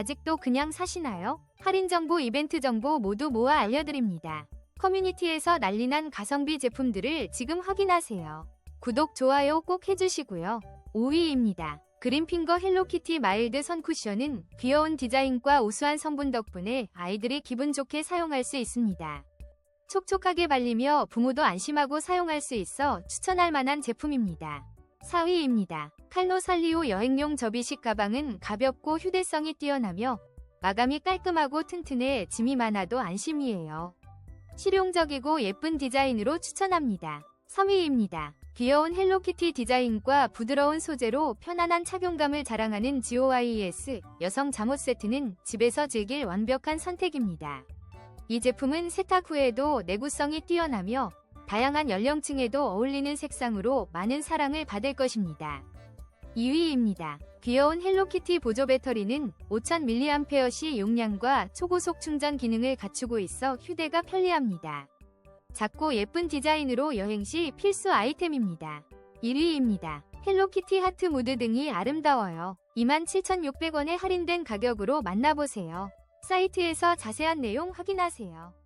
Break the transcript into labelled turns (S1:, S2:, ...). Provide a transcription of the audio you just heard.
S1: 아직도 그냥 사시나요? 할인 정보, 이벤트 정보 모두 모아 알려드립니다. 커뮤니티에서 난리난 가성비 제품들을 지금 확인하세요. 구독, 좋아요 꼭 해주시고요. 5위입니다. 그린핑거 헬로키티 마일드 선 쿠션은 귀여운 디자인과 우수한 성분 덕분에 아이들이 기분 좋게 사용할 수 있습니다. 촉촉하게 발리며 부모도 안심하고 사용할 수 있어 추천할 만한 제품입니다. 4위입니다. 칼로 살리오 여행용 접이식 가방은 가볍고 휴대성이 뛰어나며 마감이 깔끔하고 튼튼해 짐이 많아도 안심이에요. 실용적이고 예쁜 디자인으로 추천합니다. 3위입니다. 귀여운 헬로키티 디자인과 부드러운 소재로 편안한 착용감을 자랑하는 GOIS 여성 잠옷 세트는 집에서 즐길 완벽한 선택입니다. 이 제품은 세탁 후에도 내구성이 뛰어나며 다양한 연령층에도 어울리는 색상으로 많은 사랑을 받을 것입니다. 2위입니다. 귀여운 헬로키티 보조 배터리는 5000mAh 용량과 초고속 충전 기능을 갖추고 있어 휴대가 편리합니다. 작고 예쁜 디자인으로 여행 시 필수 아이템입니다. 1위입니다. 헬로키티 하트 무드 등이 아름다워요. 27,600원에 할인된 가격으로 만나보세요. 사이트에서 자세한 내용 확인하세요.